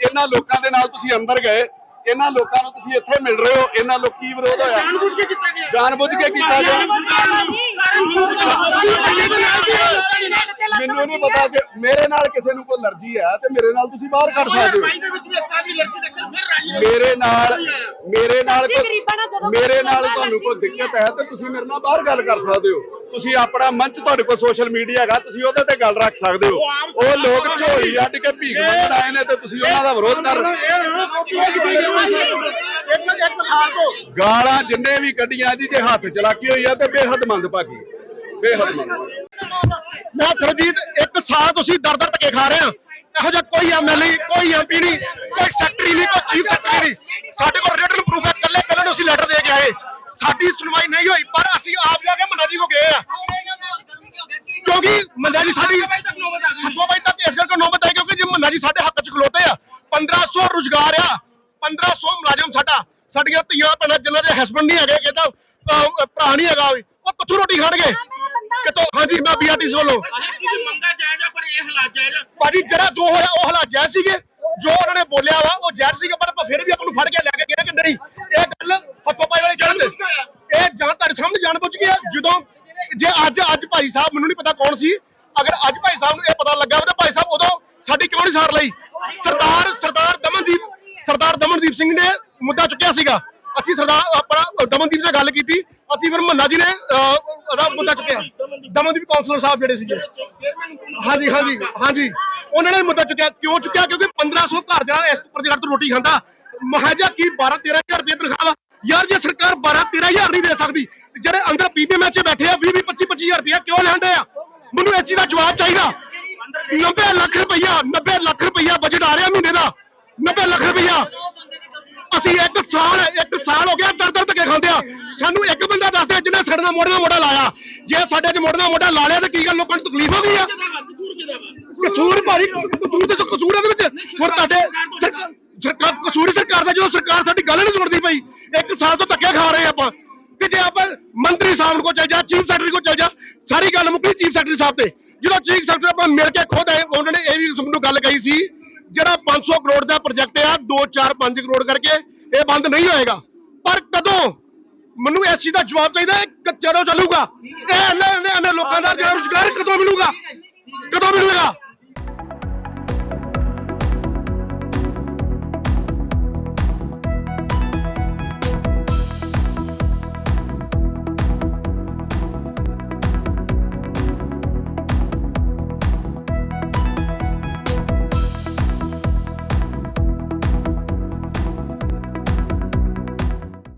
ਇਹਨਾਂ ਲੋਕਾਂ ਦੇ ਨਾਲ ਤੁਸੀਂ ਅੰਦਰ ਗਏ ਇਹਨਾਂ ਲੋਕਾਂ ਨੂੰ ਤੁਸੀਂ ਇੱਥੇ ਮਿਲ ਰਹੇ ਹੋ ਇਹਨਾਂ ਲੋਕ ਕੀ ਵਿਰੋਧ ਹੋਇਆ? ਜਾਣਬੁੱਝ ਕੇ ਕੀਤਾ ਗਿਆ। ਜਾਣਬੁੱਝ ਕੇ ਕੀਤਾ ਗਿਆ। ਮੈਨੂੰ ਨਹੀਂ ਪਤਾ ਕਿ ਮੇਰੇ ਨਾਲ ਕਿਸੇ ਨੂੰ ਕੋਈ ਅਲਰਜੀ ਹੈ ਤੇ ਮੇਰੇ ਨਾਲ ਤੁਸੀਂ ਬਾਹਰ ਕੱਢ ਸਕਦੇ ਹੋ। ਮੇਰੇ ਨਾਲ ਮੇਰੇ ਨਾਲ ਅਸੀਂ ਗਰੀਬਾਂ ਨਾਲ ਕੋਈ ਜਦੋਂ ਮੇਰੇ ਨਾਲ ਤੁਹਾਨੂੰ ਕੋਈ ਦਿੱਕਤ ਹੈ ਤੇ ਤੁਸੀਂ ਮੇਰੇ ਨਾਲ ਬਾਹਰ ਗੱਲ ਕਰ ਸਕਦੇ ਹੋ। ਤੁਸੀਂ ਆਪਣਾ ਮੰਚ ਤੁਹਾਡੇ ਕੋਲ ਸੋਸ਼ਲ ਮੀਡੀਆ ਹੈਗਾ ਤੁਸੀਂ ਉਹਦੇ ਤੇ ਗੱਲ ਰੱਖ ਸਕਦੇ ਹੋ। ਉਹ ਲੋਕ ਝੋਲੀ ਅੱਡ ਕੇ ਭੀਖ ਮੰਗਣ ਆਏ ਨੇ ਤੇ ਤੁਸੀਂ ਉਹਨਾਂ ਦਾ ਵਿਰੋਧ ਕਰ ਗਾਲਾਂ ਜਿੰਨੇ ਵੀ ਕੱਢੀਆਂ ਜੀ ਜੇ ਹੱਥ ਚਲਾਕੀ ਹੋਈ ਆ ਤੇ ਬੇਹੱਦ ਮੰਦਭਾਗੀ ਬੇਹੱਦ ਮੰਦਭਾਗੀ ਮੈਂ ਸਰਜੀਤ ਇੱਕ ਸਾਲ ਤੁਸੀਂ ਦਰ ਦਰ ਧੱਕੇ ਖਾ ਰਹੇ ਆ। ਇਹੋ ਜਿਹਾ ਕੋਈ ਐਮਐਲਏ ਕੋਈ ਐਮਪੀ ਨਹੀਂ ਕੋਈ ਸੈਕਟਰੀ ਨਹੀਂ ਕੋਈ ਚੀਫ ਸੈਕਟਰੀ ਨਹੀਂ। ਸਾਡੇ ਕੋਲ ਰਿਟਨ ਪ੍ਰੂਫ ਹੈ ਕੱਲੇ ਕੱਲੇ ਨੂੰ ਅਸੀਂ ਲੈਟਰ ਦੇ ਕੇ ਆਏ। ਸਾਡੀ ਸੁਣਵਾਈ ਨਹੀਂ ਹੋਈ ਪਰ ਅਸੀਂ ਆਪ ਜਾ ਕੇ ਮੰਨਾ ਜੀ ਕੋ ਗਏ ਆ। ਕਿਉਂਕਿ ਮੰਨਾ ਜੀ ਸਾਡੀ ਹੱਥੋਂ ਬਾਈ ਤੱਕ ਇਸ ਕਰਕੇ ਨੌਬਤ ਆਈ ਕਿਉਂਕਿ ਜੇ ਮੰਨਾ ਜੀ ਸਾਡੇ ਹੱਕ 'ਚ ਖਲੋਤੇ ਆ 1500 ਰੁਜ਼ਗਾਰ ਆ 1500 ਮੁਲਾਜ਼ਮ ਸਾਡਾ ਸਾਡੀਆਂ ਧੀਆਂ ਭੈਣਾਂ ਜਿਨ੍ਹਾਂ ਦੇ ਹਸਬੰਡ ਨਹੀਂ ਹੈਗੇ ਕਿਤਾ ਭਰਾ ਨਹੀਂ ਹੈਗਾ ਵੀ, ਉਹ ਕਿੱਥੋਂ ਰੋਟੀ ਖਾਣਗੇ? ਕਿਤੋਂ? ਹਾਂਜੀ ਮੈਂ ਬੀਆਰਟੀਸ ਵੱਲੋਂ। ਭਾਜੀ ਜਿਹੜਾ ਜੋ ਹੋਇਆ ਉਹ ਹਾਲਾਤ ਜਾਇਜ਼ ਸੀਗੇ। ਜੋ ਉਹਨਾਂ ਨੇ ਬੋਲਿਆ ਵਾ ਉਹ ਜਾਇਜ਼ ਸੀਗਾ ਪਰ ਆਪਾਂ ਫਿਰ ਵੀ ਆਪਾਂ ਨੂੰ ਫੜ ਕੇ ਲੈ ਕੇ ਗਏ ਕਿ ਨਹੀਂ ਇਹ ਗੱਲ ਹੱਥੋਂ ਪਾਈ ਵਾਲੀ ਜਾਣ ਇਹ ਜਾਂ ਤੁਹਾਡੇ ਸਾਹਮਣੇ ਜਾਣ ਬੁੱਝ ਗਿਆ ਜਦੋਂ ਜੇ ਅੱਜ ਅੱਜ ਭਾਈ ਸਾਹਿਬ ਮੈਨੂੰ ਨਹੀਂ ਪਤਾ ਕੌਣ ਸੀ। ਅਗਰ ਅੱਜ ਭਾਈ ਸਾਹਿਬ ਨੂੰ ਇਹ ਪਤਾ ਲੱਗਾ ਤਾਂ ਭਾਈ ਸਾਹਿਬ ਉਦੋਂ ਸਾਡੀ ਕਿਉਂ ਨਹੀਂ ਸਾਰ ਲਈ? ਸਰਦਾਰ ਸਰਦਾਰ ਦਮਨਦੀਪ ਸਰਦਾਰ ਦਮਨਦੀਪ ਸਿੰਘ ਨੇ ਮੁੱਦਾ ਚੁੱਕਿਆ ਸੀਗਾ। ਅਸੀਂ ਸਰਦਾਰ, ਆਪਣਾ ਦਮਨਦੀਪ ਨਾਲ ਗੱਲ ਕੀਤੀ। ਅਸੀਂ ਫਿਰ ਮਹੱਲਾ ਜੀ ਨੇ ਉਹਦਾ ਮੁੱਦਾ ਚੁੱਕਿਆ। ਦਮਨਦੀਪ ਕਾਉਂਸਲਰ ਸਾਹਿਬ ਜਿਹੜੇ ਸੀਗੇ। ਹਾਂਜੀ ਹਾਂਜੀ ਹਾਂਜੀ। ਉਹਨਾਂ ਨੇ ਮੁੱਦਾ ਚੁੱਕਿਆ। ਕਿਉਂ ਚੁੱਕਿਆ? ਕਿਉਂਕਿ 1500 ਘਰ ਜਿਹੜਾ ਇਸ ਉੱਪਰ ਜਿਹੜਾ ਤੋਂ ਰੋਟੀ ਖਾਂਦਾ ਮਹਾਜਾ ਕੀ 12 13000 ਰੁਪਏ ਤਨਖਾਹ ਵਾ? ਯਾਰ, ਜੇ ਸਰਕਾਰ 12 13000 ਨਹੀਂ ਦੇ ਸਕਦੀ ਜਿਹੜੇ ਅੰਦਰ ਪੀਪੀਐਮ ਚ ਬੈਠੇ ਆ 20 25 25000 ਰੁਪਇਆ ਕਿਉਂ ਲੈਂਦੇ ਆ? ਮੈਨੂੰ ਇਸ ਚੀਜ਼ ਦਾ ਜਵਾਬ ਚਾਹੀਦਾ। 90 ਲੱਖ ਰੁਪਈਆ 90 ਲੱਖ ਰੁਪਈਆ ਬਜਟ ਆ ਰਿਹਾ ਮਹੀਨੇ ਦਾ। 90 ਲੱਖ ਰੁਪਇਆ। ਅਸੀਂ ਇੱਕ ਸਾਲ ਇੱਕ ਸਾਲ ਹੋ ਗਿਆ ਦਰ ਦਰ ਧੱਕੇ ਖਾਂਦੇ ਆ। ਸਾਨੂੰ ਇੱਕ ਬੰਦਾ ਦੱਸ ਦੇ ਜਿਹਨੇ ਸਾਡੇ ਨਾਲ ਮੋਢੇ ਨਾਲ ਮੋਢਾ ਲਾਇਆ। ਜੇ ਸਾਡੇ 'ਚ ਮੋਢੇ ਨਾਲ ਮੋਢਾ ਲਾ ਲਿਆ ਤਾਂ ਕੀ ਗੱਲ ਲੋਕਾਂ ਨੂੰ ਤਕਲੀਫ ਹੋ ਗਈ ਆ? ਕਸੂਰ ਭਾਰੀ, ਕਸੂਰ ਤੇ ਕਸੂਰ ਇਹਦੇ ਵਿੱਚ। ਹੁਣ ਤੁਹਾਡੇ ਸਰਕਾਰ, ਕਸੂਰ ਸਰਕਾਰ ਦਾ ਜਦੋਂ ਸਰਕਾਰ ਸਾਡੀ ਗੱਲ ਨਹੀਂ ਸੁਣਦੀ ਪਈ, ਇੱਕ ਸਾਲ ਤੋਂ ਧੱਕੇ ਖਾ ਰਹੇ ਆਪਾਂ। ਤੇ ਜੇ ਆਪਾਂ ਮੰਤਰੀ ਸਾਹਿਬ ਕੋਲ ਚੱਲ ਜਾ, ਚੀਫ ਸੈਕਟਰੀ ਕੋਲ ਚੱਲ ਜਾ। ਸਾਰੀ ਗੱਲ ਮੁੱਕੀ ਚੀਫ ਸੈਕਟਰੀ ਸਾਹਿਬ ਤੇ। ਜਦੋਂ ਚੀਫ ਸੈਕਟਰੀ ਆਪਾਂ ਮਿਲ ਕੇ ਖੁਦ ਆਏ, ਉਹਨਾਂ ਨੇ ਇਹ ਵੀ ਸਾਨੂੰ ਗੱਲ ਕਹੀ ਸੀ, ਜਿਹੜਾ 500 ਕਰੋੜ ਦਾ ਪ੍ਰੋਜੈਕਟ ਆ 2 4 5 ਕਰੋੜ ਕਰਕੇ, ਇਹ ਬੰਦ ਨਹੀਂ ਹੋਏਗਾ। ਪਰ ਕਦੋਂ? ਮੈਨੂੰ ਇਸ ਚੀਜ਼ ਦਾ ਜਵਾਬ ਚਾਹੀਦਾ ਹੈ ਕਦੋਂ ਚੱਲੂਗਾ? ਇਹ ਇਹਨਾਂ ਲੋਕਾਂ ਦਾ ਰੁਜ਼ਗਾਰ ਕਦੋਂ ਮਿਲੂਗਾ? ਕਦੋਂ ਮਿਲੂਗਾ?